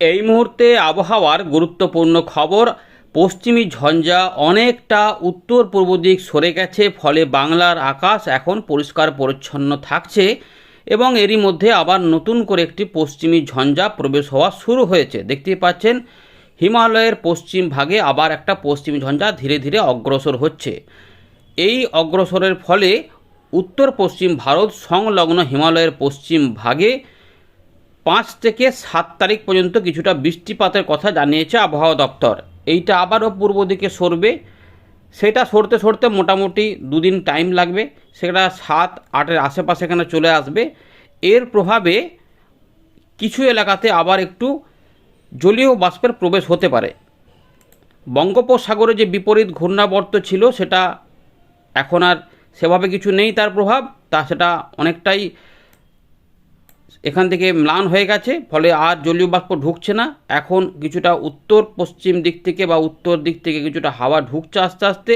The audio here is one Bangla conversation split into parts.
এই মুহূর্তে আবহাওয়ার গুরুত্বপূর্ণ খবর, পশ্চিমী ঝঞ্ঝা অনেকটা উত্তর পূর্ব দিক সরে গেছে, ফলে বাংলার আকাশ এখন পরিষ্কার পরিচ্ছন্ন থাকছে এবং এরই মধ্যে আবার নতুন করে একটি পশ্চিমী ঝঞ্ঝা প্রবেশ হওয়া শুরু হয়েছে। দেখতেই পাচ্ছেন, হিমালয়ের পশ্চিম ভাগে আবার একটা পশ্চিমী ঝঞ্ঝা ধীরে ধীরে অগ্রসর হচ্ছে। এই অগ্রসরের ফলে উত্তর পশ্চিম ভারত সংলগ্ন হিমালয়ের পশ্চিম ভাগে পাঁচ থেকে সাত তারিখ পর্যন্ত কিছুটা বৃষ্টিপাতের কথা জানিয়েছে আবহাওয়া দপ্তর। এইটা আবারও পূর্ব দিকে সরবে। সেটা সরতে সরতে মোটামুটি দুদিন টাইম লাগবে। সেটা সাত, আটের আশেপাশে এখানে চলে আসবে। এর প্রভাবে কিছু এলাকাতে আবার একটু জলীয় বাষ্পের প্রবেশ হতে পারে। বঙ্গোপসাগরে যে বিপরীত ঘূর্ণাবর্ত ছিল, সেটা এখন আর সেভাবে কিছু নেই তার প্রভাব। তা সেটা অনেকটাই এখান থেকে ম্লান হয়ে গেছে, ফলে আর জলীয় বাষ্প ঢুকছে না। এখন কিছুটা উত্তর পশ্চিম দিক থেকে বা উত্তর দিক থেকে কিছুটা হাওয়া ঢুকছে আস্তে আস্তে।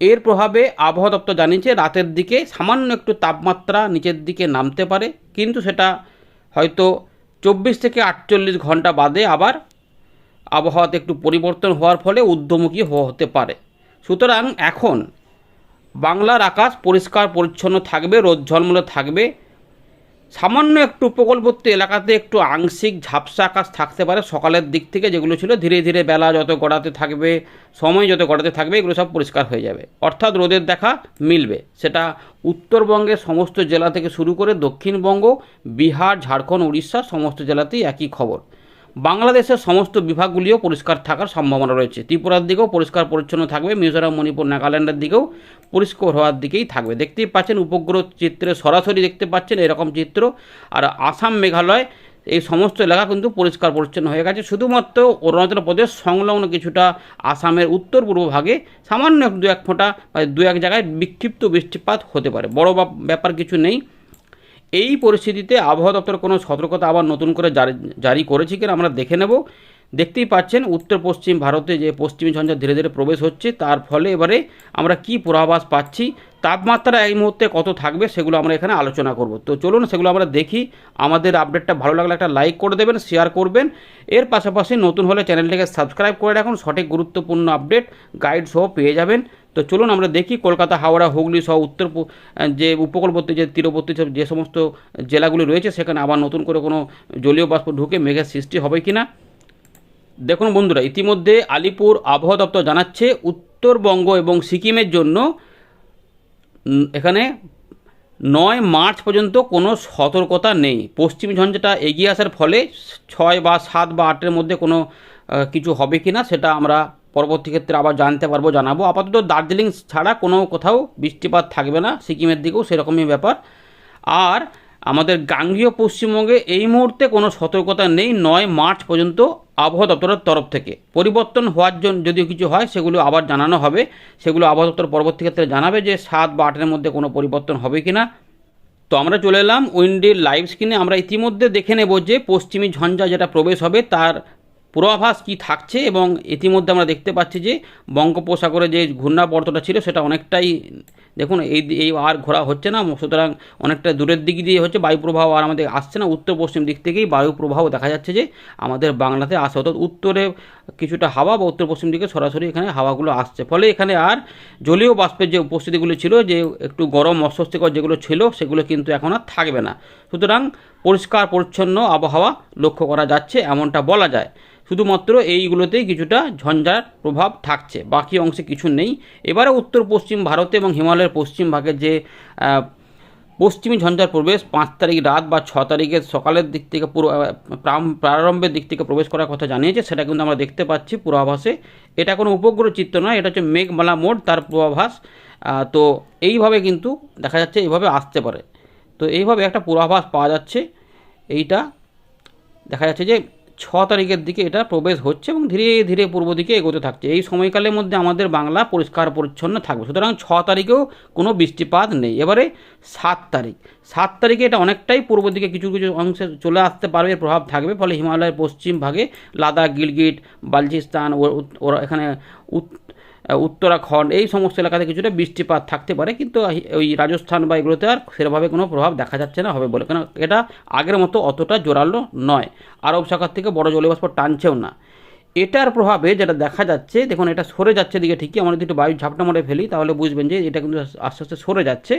এর প্রভাবে আবহাওয়া দপ্তর জানিয়েছে, রাতের দিকে সামান্য একটু তাপমাত্রা নিচের দিকে নামতে পারে, কিন্তু সেটা হয়তো চব্বিশ থেকে আটচল্লিশ ঘণ্টা বাদে আবার আবহাওয়াতে একটু পরিবর্তন হওয়ার ফলে ঊর্ধ্বমুখী হতে পারে। সুতরাং এখন বাংলার আকাশ পরিষ্কার, পরিচ্ছন্ন থাকবে, রোদ ঝলমলে থাকবে। সামান্য একটু উপকূলবর্তী এলাকাতে একটু আংশিক ঝাপসা আকাশ থাকতে পারে। সকালের দিক থেকে যেগুলো ছিল, ধীরে ধীরে বেলা যত গড়াতে থাকবে, সময় যত গড়াতে থাকবে, এগুলো সব পরিষ্কার হয়ে যাবে। অর্থাৎ রোদের দেখা মিলবে। সেটা উত্তরবঙ্গের সমস্ত জেলা থেকে শুরু করে দক্ষিণবঙ্গ, বিহার, ঝাড়খণ্ড উড়িষ্যা সমস্ত জেলাতেই একই খবর। বাংলাদেশের সমস্ত বিভাগগুলিও পরিষ্কার থাকার সম্ভাবনা রয়েছে। ত্রিপুরার দিকেও পরিষ্কার পরিচ্ছন্ন থাকবে, মিজোরাম, মণিপুর, নাগাল্যান্ডের দিকেও পরিষ্কার হওয়ার দিকেই থাকবে। দেখতেই পাচ্ছেন উপগ্রহ চিত্রে সরাসরি দেখতে পাচ্ছেন এরকম চিত্র। আর আসাম মেঘালয়, এই সমস্ত এলাকা কিন্তু পরিষ্কার পরিচ্ছন্ন হয়ে গেছে। শুধুমাত্র অরুণাচল প্রদেশ সংলগ্ন কিছুটা আসামের উত্তর পূর্ব ভাগে সামান্য দু এক ফোঁটা বা দু এক জায়গায় বিক্ষিপ্ত বৃষ্টিপাত হতে পারে। বড় ব্যাপার কিছু নেই। এই পরিস্থিতিতে আবহাওয়া দপ্তর কোনো সতর্কতা আবার নতুন করে জারি করেছে কিনা আমরা দেখে নেব। দেখতেই পাচ্ছেন উত্তর পশ্চিম ভারতে যে পশ্চিমী ঝঞ্ঝা ধীরে ধীরে প্রবেশ হচ্ছে, তার ফলে এবারে আমরা কি পূর্বাভাস পাচ্ছি, তাপমাত্রা এই মুহূর্তে কত থাকবে সেগুলো আমরা এখানে আলোচনা করব। তো চলুন সেগুলো আমরা দেখি। আমাদের আপডেটটা ভালো লাগলে একটা লাইক করে দেবেন, শেয়ার করবেন। এর পাশাপাশি নতুন হলে চ্যানেলটিকে সাবস্ক্রাইব করে রাখুন। সঠিক গুরুত্বপূর্ণ আপডেট, গাইড সহ পেয়ে যাবেন। তো চলুন আমরা দেখি কলকাতা, হাওড়া, হুগলি সহ উত্তর যে উপকূলবর্তী, যে তীরবর্তী যে- সমস্ত জেলাগুলি রয়েছে, সেখানে আবার নতুন করে কোনো জলীয় বাষ্প ঢুকে মেঘের সৃষ্টি হবে কি না দেখুন বন্ধুরা, ইতিমধ্যে আলিপুর আবহাওয়া দপ্তর জানাচ্ছে উত্তরবঙ্গ এবং সিকিমের জন্য এখানে নয় মার্চ পর্যন্ত কোনো সতর্কতা নেই। পশ্চিম ঝঞ্ঝাটা এগিয়ে আসার ফলে ছয় বা সাত বা আটের মধ্যে কোনো কিছু হবে কি না সেটা আমরা পরবর্তী ক্ষেত্রে আবার জানতে পারব, জানাব। আপাতত দার্জিলিং ছাড়া কোনো কোথাও বৃষ্টিপাত থাকবে না, সিকিমের দিকেও সেরকমই ব্যাপার। আর আমাদের গাঙ্গীয় পশ্চিমবঙ্গে এই মুহূর্তে কোনো সতর্কতা নেই, নয় মার্চ পর্যন্ত আবহাওয়া দপ্তরের তরফ থেকে। পরিবর্তন হওয়ার জন্য যদি কিছু হয়, সেগুলো আবার জানানো হবে। সেগুলো আবহাওয়া দপ্তর পরবর্তী ক্ষেত্রে জানাবে যে সাত বা আটের মধ্যে কোনো পরিবর্তন হবে কি না তো আমরা চলে এলাম উইন্ডির লাইভ স্ক্রিনে। আমরা ইতিমধ্যে দেখে নেব যে পশ্চিমী ঝঞ্ঝা যেটা প্রবেশ হবে, তার পূর্বাভাস কি থাকছে এবং ইতিমধ্যে আমরা দেখতে পাচ্ছি যে বঙ্গোপসাগরে যে ঘূর্ণাবর্তটা ছিল সেটা অনেকটাই, দেখুন, এই এই আর ঘোরা হচ্ছে না, সুতরাং অনেকটা দূরের দিক দিয়ে হচ্ছে বায়ুপ্রবাহ আর আমাদের আসছে না উত্তর পশ্চিম দিক থেকেই বায়ুপ্রবাহ দেখা যাচ্ছে যে আমাদের বাংলাতে আসে। অর্থাৎ উত্তরে কিছুটা হাওয়া বা উত্তর পশ্চিম দিকে সরাসরি এখানে হাওয়াগুলো আসছে। ফলে এখানে আর জলীয় বাষ্পের যে উপস্থিতিগুলো ছিল, যে একটু গরম অস্বস্তিকর যেগুলো ছিল, সেগুলো কিন্তু এখন আর থাকবে না। সুতরাং পরিষ্কার, পরিচ্ছন্ন আবহাওয়া লক্ষ্য করা যাচ্ছে, এমনটা বলা যায়। শুধুমাত্র এইগুলোতেই কিছুটা ঝঞ্ঝার প্রভাব থাকছে, বাকি অংশে কিছু নেই। এবারে উত্তর পশ্চিম ভারতে এবং হিমালয়ের পশ্চিম ভাগের যে পশ্চিমী ঝঞ্ঝার প্রবেশ পাঁচ তারিখ রাত বা ছ তারিখের সকালের দিক থেকে পুরো প্রারম্ভের দিক থেকে প্রবেশ করার কথা জানিয়েছে, সেটা কিন্তু আমরা দেখতে পাচ্ছি পূর্বাভাসে। এটা কোনো উপগ্রহ চিত্র নয়, এটা হচ্ছে মেঘমালা মোড, তার পূর্বাভাস। তো এইভাবে কিন্তু দেখা যাচ্ছে এইভাবে আসতে পারে। তো এইভাবে একটা পূর্বাভাস পাওয়া যাচ্ছে, এইটা দেখা যাচ্ছে যে ছ তারিখের দিকে এটা প্রবেশ হচ্ছে এবং ধীরে ধীরে পূর্ব দিকে এগোতে থাকছে। এই সময়কালের মধ্যে আমাদের বাংলা পরিষ্কার পরিচ্ছন্ন থাকবে। সুতরাং ছ তারিখেও কোনো বৃষ্টিপাত নেই। এবারে সাত তারিখ। সাত তারিখে এটা অনেকটাই পূর্ব দিকে কিছু কিছু অংশে চলে আসতে পারবে প্রভাব থাকবে। ফলে হিমালয়ের পশ্চিম ভাগে লাদাখ, গিলগিট, বালচিস্তান ওরা এখানে উত্তরাখণ্ড, এই সমস্ত এলাকাতে কিছুটা বৃষ্টিপাত থাকতে পারে, কিন্তু ওই রাজস্থান বা এগুলোতে আর সেরভাবে কোনো প্রভাব দেখা যাচ্ছে না, হবে বলে। কেন, এটা আগের মতো অতটা জোরালো নয়। আরব সাগর থেকে বড় জলীয়বাষ্প টানছেও না। এটার প্রভাবে যেটা দেখা যাচ্ছে, দেখুন এটা সরে যাচ্ছে দিকে ঠিকই, আমরা যদি একটু বায়ু ঝাপটা মারে ফেলি, তাহলে বুঝবেন যে এটা কিন্তু আস্তে আস্তে সরে যাচ্ছে।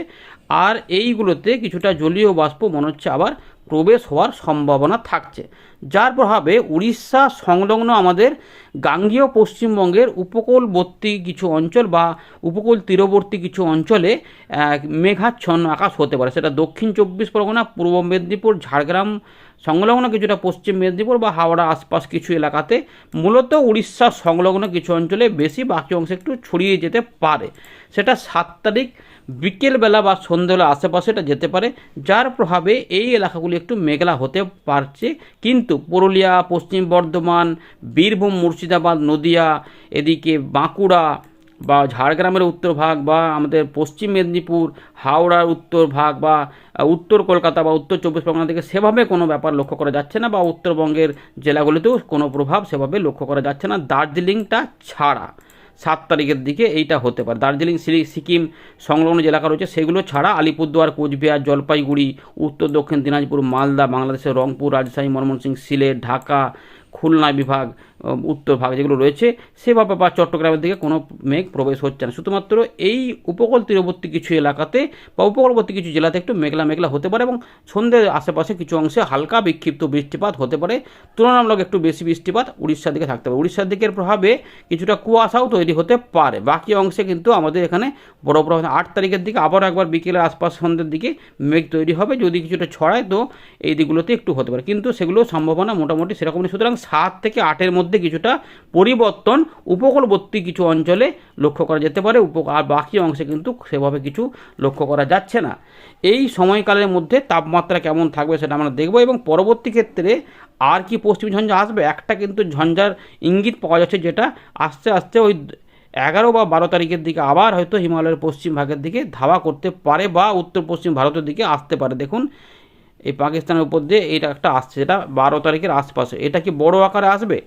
আর এইগুলোতে কিছুটা জলীয় বাষ্প মনে হচ্ছে আবার প্রবেশ হওয়ার সম্ভাবনা থাকছে। যার প্রভাবে উড়িষ্যা সংলগ্ন আমাদের গাঙ্গীয় পশ্চিমবঙ্গের উপকূলবর্তী কিছু অঞ্চল বা উপকূল তীরবর্তী কিছু অঞ্চলে মেঘাচ্ছন্ন আকাশ হতে পারে। সেটা দক্ষিণ চব্বিশ পরগনা, পূর্ব মেদিনীপুর, ঝাড়গ্রাম সংলগ্ন কিছুটা পশ্চিম মেদিনীপুর বা হাওড়া আশপাশ কিছু এলাকাতে, মূলত উড়িষ্যা সংলগ্ন কিছু অঞ্চলে বেশি বাকি অংশে একটু ছড়িয়ে যেতে পারে। সেটা সাত তারিখ বিকেলবেলা বা সন্ধ্যেবেলা আশেপাশে এটা যেতে পারে, যার প্রভাবে এই এলাকাগুলি একটু মেঘলা হতে পারছে। কিন্তু পুরুলিয়া, পশ্চিম বর্ধমান, বীরভূম, মুর্শিদাবাদ, নদিয়া, এদিকে বাঁকুড়া বা ঝাড়গ্রামের উত্তর ভাগ বা আমাদের পশ্চিম মেদিনীপুর, হাওড়ার উত্তর ভাগ বা উত্তর কলকাতা বা উত্তর চব্বিশ পরগনা থেকে সেভাবে কোনো ব্যাপার লক্ষ্য করা যাচ্ছে না বা উত্তরবঙ্গের জেলাগুলিতেও কোনো প্রভাব সেভাবে লক্ষ্য করা যাচ্ছে না। দার্জিলিংটা ছাড়া সাত তারিখের দিকে এইটা হতে পারে। দার্জিলিং, সিলি- সিকিম সংলগ্ন এলাকা রয়েছে সেগুলো ছাড়া আলিপুরদুয়ার, কোচবিহার, জলপাইগুড়ি, উত্তর দক্ষিণ দিনাজপুর, মালদা, বাংলাদেশের রংপুর, রাজশাহী, ময়মনসিংহ, সিলেট, ঢাকা, খুলনা বিভাগ উত্তর ভাগ যেগুলো রয়েছে সেভাবে বা চট্টগ্রামের দিকে কোনো মেঘ প্রবেশ হচ্ছে না। শুধুমাত্র এই উপকূল তীরবর্তী কিছু এলাকাতে বা উপকূলবর্তী কিছু জেলাতে একটু মেঘলা মেঘলা হতে পারে এবং সন্ধ্যের আশেপাশে কিছু অংশে হালকা বিক্ষিপ্ত বৃষ্টিপাত হতে পারে। তুলনামূলক একটু বেশি বৃষ্টিপাত উড়িষ্যার দিকে থাকতে পারে। উড়িষ্যার দিকের প্রভাবে কিছুটা কুয়াশাও তৈরি হতে পারে। বাকি অংশে কিন্তু আমাদের এখানে বড় প্রভাব আট তারিখের দিকে আবার একবার বিকেলের আশপাশ সন্ধ্যের দিকে মেঘ তৈরি হবে। যদি কিছুটা ছড়ায় তো এই দিকগুলোতে একটু হতে পারে। কিন্তু সেগুলো সম্ভাবনা মোটামুটি সেরকম সুতরাং সাত থেকে আটের মধ্যে কিছুটা পরিবর্তন, উপকূলবর্তী কিছু অঞ্চলে লক্ষ্য করা যেতে পারে উপ আর বাকি অংশে কিন্তু সেভাবে কিছু লক্ষ্য করা যাচ্ছে না। এই সময়কালের মধ্যে তাপমাত্রা কেমন থাকবে সেটা আমরা দেখব এবং পরবর্তী ক্ষেত্রে আর কি পশ্চিম ঝঞ্ঝা আসবে? একটা কিন্তু ঝঞ্ঝার ইঙ্গিত পাওয়া যাচ্ছে যেটা আস্তে আস্তে ওই এগারো বা বারো তারিখের দিকে আবার হয়তো হিমালয়ের পশ্চিম ভাগের দিকে ধাওয়া করতে পারে বা উত্তর পশ্চিম ভারতের দিকে আসতে পারে। দেখুন, এই পাকিস্তানের উপর দিয়ে এটা একটা আসছে, যেটা বারো তারিখের আশপাশে। এটা কি বড় আকারে আসবে?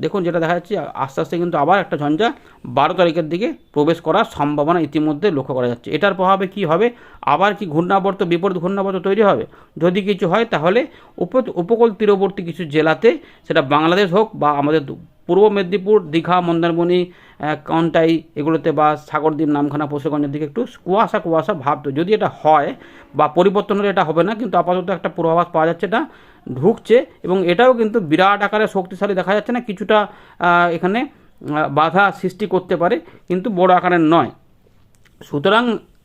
দেখুন যেটা দেখা যাচ্ছে, আস্তে আস্তে কিন্তু আবার একটা ঝঞ্ঝা বারো তারিখের দিকে প্রবেশ করার সম্ভাবনা ইতিমধ্যে লক্ষ্য করা যাচ্ছে। এটার প্রভাবে কি হবে? আবার কি ঘূর্ণাবর্ত, বিপরীত ঘূর্ণাবর্ত তৈরি হবে? যদি কিছু হয়, তাহলে উপ, উপকূল তীরবর্তী কিছু জেলাতে, সেটা বাংলাদেশ হোক বা আমাদের পূর্ব মেদিনীপুর, দীঘা, মন্দারমণি কন্টাই এগুলোতে বা সাগরদ্বীপ, নামখানা, পশুগঞ্জের দিকে একটু কুয়াশা কুয়াশা ভাব তো। যদি এটা হয় বা পরিবর্তন হলে এটা হবে না, কিন্তু আপাতত একটা পূর্বাভাস পাওয়া যাচ্ছে, এটা ঢুকছে এবং এটাও কিন্তু বিরাট আকারে শক্তিশালী দেখা যাচ্ছে না, কিছুটা এখানে বাধা সৃষ্টি করতে পারে, কিন্তু বড় আকারের নয়। সুতরাং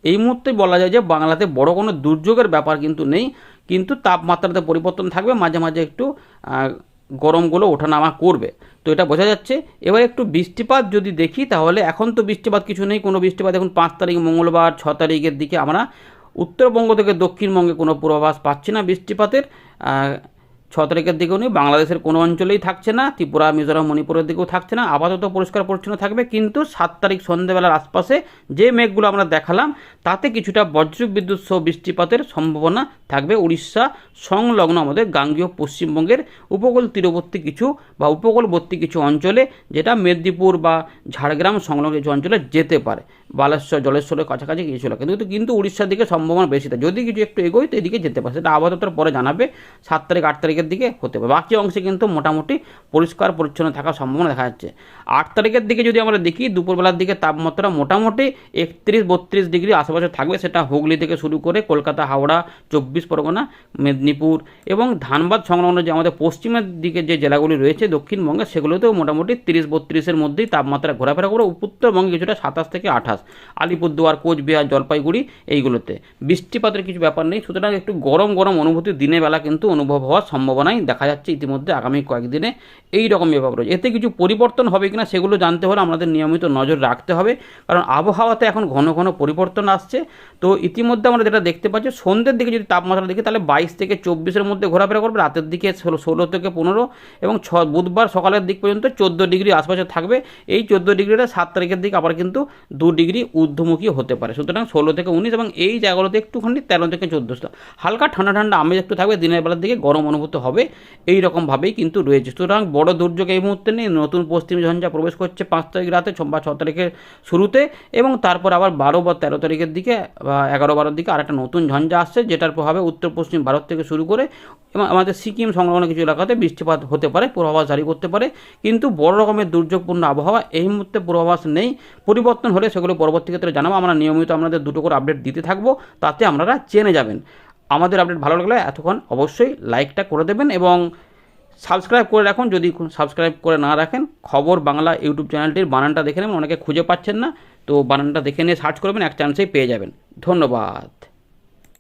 এই মুহূর্তে বলা যায় যে বাংলাতে বড় কোনো দুর্যোগের ব্যাপার কিন্তু নেই, কিন্তু তাপমাত্রাতে পরিবর্তন থাকবে, মাঝে মাঝে একটু গরমগুলো ওঠানামা করবে। তো এটা বোঝা যাচ্ছে। এবার একটু বৃষ্টিপাত যদি দেখি, তাহলে এখন তো বৃষ্টিপাত কিছু নেই, কোনো বৃষ্টিপাত। এখন পাঁচ তারিখ মঙ্গলবার, ছ তারিখের দিকে আমরা উত্তরবঙ্গ থেকে দক্ষিণবঙ্গে কোনো পূর্বাভাস পাচ্ছি না বৃষ্টিপাতের। ছ তারিখের দিকেও নেই বাংলাদেশের কোনো অঞ্চলেই থাকছে না, ত্রিপুরা, মিজোরাম, মণিপুরের দিকেও থাকছে না, আপাতত পরিষ্কার পরিচ্ছন্ন থাকবে, কিন্তু সাত তারিখ সন্ধ্যেবেলার আশপাশে যে মেঘগুলো আমরা দেখালাম, তাতে কিছুটা বজ্র বিদ্যুৎ সহ বৃষ্টিপাতের সম্ভাবনা থাকবে। উড়িষ্যা সংলগ্ন আমাদের গাঙ্গীয় পশ্চিমবঙ্গের উপকূল তীরবর্তী কিছু বা উপকূলবর্তী কিছু অঞ্চলে, যেটা মেদিনীপুর বা ঝাড়গ্রাম সংলগ্ন কিছু অঞ্চলে যেতে পারে। বালেশ্বর, জলেশ্বরের কাছাকাছি কিছু এলাকা কিন্তু কিন্তু উড়িষ্যার দিকে সম্ভাবনা বেশি। থাকে যদি কিছু একটু এগোয়, তো এদিকে যেতে পারে। সেটা আপাতত পরে জানাবে। সাত তারিখ, আট তারিখের দিকে হতে পারে। বাকি অংশে কিন্তু মোটামুটি পরিষ্কার, পরিচ্ছন্ন থাকার সম্ভাবনা দেখা যাচ্ছে। আট তারিখের দিকে যদি আমরা দেখি, দুপুরবেলার দিকে তাপমাত্রা মোটামুটি একত্রিশ, বত্রিশ ডিগ্রি আশেপাশে থাকবে। সেটা হুগলি থেকে শুরু করে কলকাতা, হাওড়া, চব্বিশ পরগনা, মেদিনীপুর এবং ধানবাদ সংলগ্ন যে আমাদের পশ্চিমের দিকে যে জেলাগুলি রয়েছে দক্ষিণবঙ্গে, সেগুলোতেও মোটামুটি তিরিশ, বত্রিশের মধ্যেই তাপমাত্রা ঘোরাফেরা করে উত্তরবঙ্গে কিছুটা সাতাশ থেকে আঠাশ। আলিপুরদুয়ার, কোচবিহার, জলপাইগুড়ি এইগুলোতে। বৃষ্টিপাতের কিছু ব্যাপার নেই। সুতরাং একটু গরম গরম অনুভূতি দিনের বেলা কিন্তু অনুভব হওয়ার সম্ভাবনাই দেখা যাচ্ছে ইতিমধ্যে আগামী কয়েকদিনে এই রকম ব্যাপার রয়েছে। এতে কিছু পরিবর্তন হবে কিনা সেগুলো জানতে হলে আমাদের নিয়মিত নজর রাখতে হবে। কারণ আবহাওয়াতে এখন ঘন ঘন পরিবর্তন আসছে। তো ইতিমধ্যে আমরা যেটা দেখতে পাচ্ছি, সন্ধ্যের দিকে যদি তাপমাত্রা দেখি, তাহলে বাইশ থেকে চব্বিশের মধ্যে ঘোরাফেরা করবে। রাতের দিকে ষোলো ষোলো থেকে পনেরো এবং ছ, বুধবার সকালের দিক পর্যন্ত চোদ্দ ডিগ্রি আশপাশে থাকবে। এই চোদ্দ ডিগ্রিটা সাত তারিখের দিকে আবার কিন্তু দু ডিগ্রি ঊর্ধ্বমুখী হতে পারে। সুতরাং ষোলো থেকে উনিশ এবং এই জায়গাগুলোতে একটুখানি তেরো থেকে চোদ্দোশো হালকা ঠান্ডা ঠান্ডা আমেজ একটু থাকবে। দিনের বেলার দিকে গরম অনুভূত হবে, এই রকমভাবেই কিন্তু রয়েছে। সুতরাং বড় দুর্যোগ এই মুহূর্তে নেই, নতুন পশ্চিম ঝঞ্ঝা প্রবেশ করছে পাঁচ তারিখ রাতে বা ছ তারিখের শুরুতে এবং তারপর আবার বারো বা তেরো তারিখের দিকে, বা এগারো বারোর দিকে আরেকটা নতুন ঝঞ্ঝা আসছে, যেটার প্রভাবে উত্তর পশ্চিম ভারত থেকে শুরু করে এবং আমাদের সিকিম সংলগ্ন কিছু এলাকাতে বৃষ্টিপাত হতে পারে, পূর্বাভাস জারি করতে পারে। কিন্তু বড় রকমের দুর্যোগপূর্ণ আবহাওয়া এই মুহূর্তে পূর্বাভাস নেই। পরিবর্তন হলে সেগুলো পরবর্তী ক্ষেত্রে জানাব। আমরা নিয়মিত আপনাদের দুটো করে আপডেট দিতে থাকব, তাতে আপনারা চেনে যাবেন। আমাদের আপডেট ভালো লাগলে এতক্ষণ অবশ্যই লাইকটা করে দেবেন এবং সাবস্ক্রাইব করে রাখুন। যদি সাবস্ক্রাইব করে না রাখেন, খবর বাংলা ইউটিউব চ্যানেলটির বানানটা দেখে নেবেন, অনেকে খুঁজে পাচ্ছেন না। তো বানানটা দেখে নিয়ে সার্চ করবেন, এক চান্সেই পেয়ে যাবেন। ধন্যবাদ।